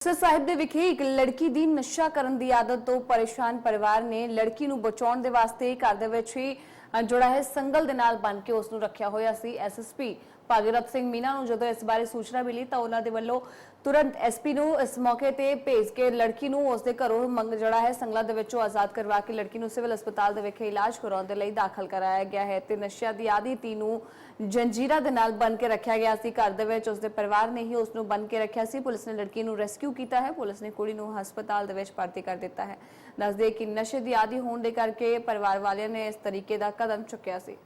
Sir ਸਾਹਿਬ ਦੇ ਵਿਖੇ ਇੱਕ ਲੜਕੀ ਦੀ ਨਸ਼ਾ ਕਰਨ ਦੀ ਆਦਤ ਤੋਂ ਪਰੇਸ਼ਾਨ ਪਰਿਵਾਰ ਨੇ ਲੜਕੀ ਨੂੰ ਬਚਾਉਣ ਦੇ ਵਾਸਤੇ ਘਰ ਦੇ ਵਿੱਚ ਹੀ ਅ, ਜਿਹੜਾ ਹੈ ਸੰਗਲ ਦੇ ਨਾਲ ਬੰਨ ਕੇ ਉਸ ਨੂੰ ਰੱਖਿਆ ਹੋਇਆ ਸੀ ਐਸਐਸਪੀ ਭਾਗੀਰਥ ਸਿੰਘ ਮੀਨਾ ਨੂੰ ਜਦੋਂ ਇਸ ਬਾਰੇ ਸੂਚਨਾ ਮਿਲੀ ਤਾਂ ਉਹਨਾਂ ਦੇ ਵੱਲੋਂ ਤੁਰੰਤ ਐਸਪੀ ਨੂੰ ਇਸ ਮੌਕੇ ਤੇ ਭੇਜ ਕੇ ਲੜਕੀ ਨੂੰ ਉਸ ਦੇ ਘਰੋਂ ਮੰਗ ਜਿਹੜਾ ਹੈ ਸੰਗਲਾ ਦੇ ਵਿੱਚੋਂ ਆਜ਼ਾਦ ਕਰਵਾ ਕੇ ਲੜਕੀ ਨੂੰ ਸਿਵਲ ਹਸਪਤਾਲ ਦੇ ਵਿਖੇ ਇਲਾਜ ਕਰਾਉਣ ਦੇ ਲਈ ਦਾਖਲ ਕਰਾਇਆ ਗਿਆ ਹੈ ਤੇ ਨਸ਼ਿਆਂ ਦੀ ਆਦੀ ਤੀ ਨੂੰ ਜੰਜੀਰਾ ਦੇ ਨਾਲ ਬੰਨ ਕੇ ਰੱਖਿਆ ਗਿਆ ਸੀ। ਘਰ ਦੇ ਵਿੱਚ ਉਸਦੇ ਪਰਿਵਾਰ ਨੇ ਹੀ ਉਸ ਨੂੰ ਬੰਨ ਕੇ ਰੱਖਿਆ ਸੀ। ਪੁਲਿਸ ਨੇ ਲੜਕੀ ਨੂੰ ਰੈਸਕਿਊ ਕੀਤਾ ਹੈ। ਪੁਲਿਸ ਨੇ ਕੁੜੀ ਨੂੰ ਹਸਪਤਾਲ ਦੇ ਵਿੱਚ ਭਰਤੀ ਕਰ ਦਿੱਤਾ ਹੈ। ਦੱਸਦੇ ਕਿ ਨਸ਼ੇ ਦੀ ਆਦੀ ਹੋਣ ਦੇ ਕਰਕੇ ਪਰਿਵਾਰ ਵਾਲਿਆਂ ਨੇ ਇਸ ਤਰੀਕੇ ਦਾ ਕਦਮ ਚੁੱਕਿਆ ਸੀ।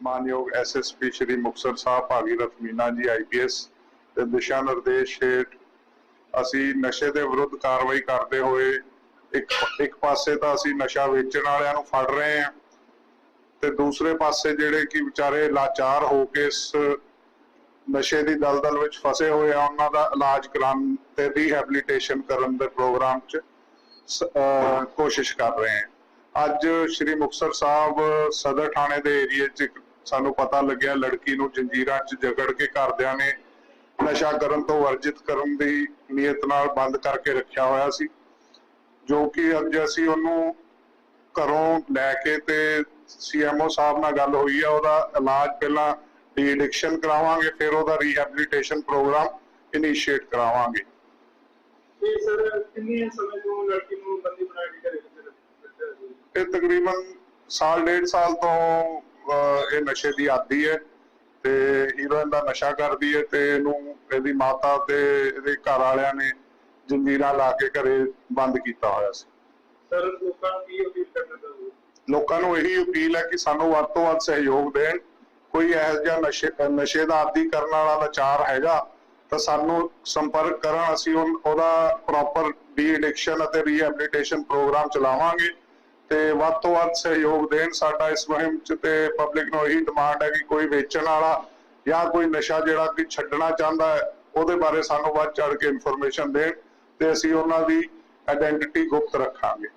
ਮਾਨਯੋਗ ਐਸਐਸਪੀ ਸ਼੍ਰੀ ਮੁਕਤਸਰ ਸਾਹਿਬ ਭਾਗੀਰਥ ਮੀਨਾ ਜੀ ਆਈਪੀਐਸ ਦੇ ਦਿਸ਼ਾ ਨਿਰਦੇਸ਼ ਹੇਠ ਅਸੀਂ ਨਸ਼ੇ ਦੇ ਵਿਰੁੱਧ ਕਾਰਵਾਈ ਕਰਦੇ ਹੋਏ ਇੱਕ ਇੱਕ ਪਾਸੇ ਤਾਂ ਅਸੀਂ ਨਸ਼ਾ ਵੇਚਣ ਵਾਲਿਆਂ ਨੂੰ ਫੜ ਰਹੇ ਹਾਂ ਤੇ ਦੂਸਰੇ ਪਾਸੇ ਜਿਹੜੇ ਕਿ ਵਿਚਾਰੇ ਲਾਚਾਰ ਹੋ ਕੇ ਇਸ ਨਸ਼ੇ ਦੀ ਦਲਦਲ ਵਿੱਚ ਫਸੇ ਹੋਏ ਆ, ਉਹਨਾਂ ਦਾ ਇਲਾਜ ਕਰਾਉਣ ਤੇ ਰੀਹੈਬਿਲਿਟੇਸ਼ਨ ਕਰਨ ਦੇ ਪ੍ਰੋਗਰਾਮ 'ਚ ਕੋਸ਼ਿਸ਼ ਕਰ ਰਹੇ ਹਾਂ। ਅੱਜ ਸ਼੍ਰੀ ਮੁਕਤਸਰ ਸਾਹਿਬ ਸਦਰ ਥਾਣੇ ਦੇ ਏਰੀਏ 'ਚ ਸਾਨੂੰ ਪਤਾ ਲੱਗਿਆ, ਲੜਕੀ ਨੂੰ ਜੰਜੀਰਾਂ 'ਚ ਜਕੜ ਕੇ ਘਰਦਿਆਂ ਨੇ ਨਸ਼ਾ ਕਰਨ ਤੋਂ ਵਰਜਿਤ ਕਰਨ ਦੀ ਨੀਅਤ ਨਾਲ ਬੰਦ ਕਰਕੇ ਰੱਖਿਆ ਹੋਇਆ ਸੀ, ਜੋ ਕਿ ਅੱਜ ਅਸੀਂ ਉਹਨੂੰ ਘਰੋਂ ਲੈ ਕੇ ਤੇ ਸੀਐਮਓ ਸਾਹਿਬ ਨਾਲ ਗੱਲ ਹੋਈ ਆ, ਉਹਦਾ ਇਲਾਜ ਪਹਿਲਾਂ ਡੀ ਐਡਿਕਸ਼ਨ ਕਰਾਵਾਂਗੇ, ਫਿਰ ਉਹਦਾ ਰੀਹੈਬਿਲਿਟੇਸ਼ਨ ਪ੍ਰੋਗਰਾਮ ਇਨੀਸ਼ੀਏਟ ਕਰਾਵਾਂਗੇ। ਇਹ ਸਰ ਕਿੰਨੇ ਸਮੇਂ ਤੋਂ ਲੜਕੀ ਨੂੰ ਬੰਦੀ ਬਣਾ ਕੇ ਘਰੇ ਵਿੱਚ ਰੱਖਿਆ ਸੀ ਇਹ ਤਕਰੀਬਨ ਸਾਲ ਡੇਢ ਸਾਲ ਤੋਂ ਅਹ, ਇਹ ਨਸ਼ੇ ਦੀ ਆਦੀ ਹੈ ਤੇ ਹੀਰੋਇਨ ਦਾ ਨਸ਼ਾ ਕਰਦੀ ਹੈ ਤੇ ਇਹਨੂੰ ਇਹਦੀ ਮਾਤਾ ਤੇ ਇਹਦੇ ਘਰ ਵਾਲਿਆਂ ਨੇ ਜੰਜੀਰਾਂ ਲਾ ਕੇ ਘਰੇ ਬੰਦ ਕੀਤਾ ਹੋਇਆ ਸੀ। ਸਰ ਲੋਕਾਂ ਨੂੰ ਕੀ ਅਪੀਲ ਕਰਨਾ ਚਾਹੁੰਦੇ ਲੋਕਾਂ ਨੂੰ ਇਹੀ ਅਪੀਲ ਹੈ ਕਿ ਸਾਨੂੰ ਵੱਧ ਤੋਂ ਵੱਧ ਸਹਿਯੋਗ ਦੇਣ। ਕੋਈ ਇਹੋ ਜਿਹਾ ਨਸ਼ੇ ਨਸ਼ੇ ਦਾ ਆਦੀ ਕਰਨ ਵਾਲਾ ਲਾਚਾਰ ਹੈਗਾ ਤਾਂ ਸਾਨੂੰ ਸੰਪਰਕ ਕਰਾਂ, ਅਸੀਂ ਉਹਦਾ ਪ੍ਰੋਪਰ ਡੀ ਐਡਿਕਸ਼ਨ ਅਤੇ ਰੀਹੈਬਿਲਿਟੇਸ਼ਨ ਪ੍ਰੋਗਰਾਮ ਚਲਾਵਾਂਗੇ ਤੇ ਵੱਧ ਤੋਂ ਵੱਧ ਸਹਿਯੋਗ ਦੇਣ। ਸਾਡਾ ਇਸ ਮੁਹਿੰਮ 'ਚ ਤੇ ਪਬਲਿਕ ਨੂੰ ਇਹੀ ਡਿਮਾਂਡ ਹੈ ਕਿ ਕੋਈ ਵੇਚਣ ਵਾਲਾ ਜਾਂ ਕੋਈ ਨਸ਼ਾ ਜਿਹੜਾ ਕਿ ਛੱਡਣਾ ਚਾਹੁੰਦਾ ਹੈ, ਉਹਦੇ ਬਾਰੇ ਸਾਨੂੰ ਵੱਧ ਚੜ ਕੇ ਇਨਫੋਰਮੇਸ਼ਨ ਦੇਣ ਤੇ ਅਸੀਂ ਉਹਨਾਂ ਦੀ ਆਇਡੈਂਟੀਟੀ ਗੁਪਤ ਰੱਖਾਂਗੇ।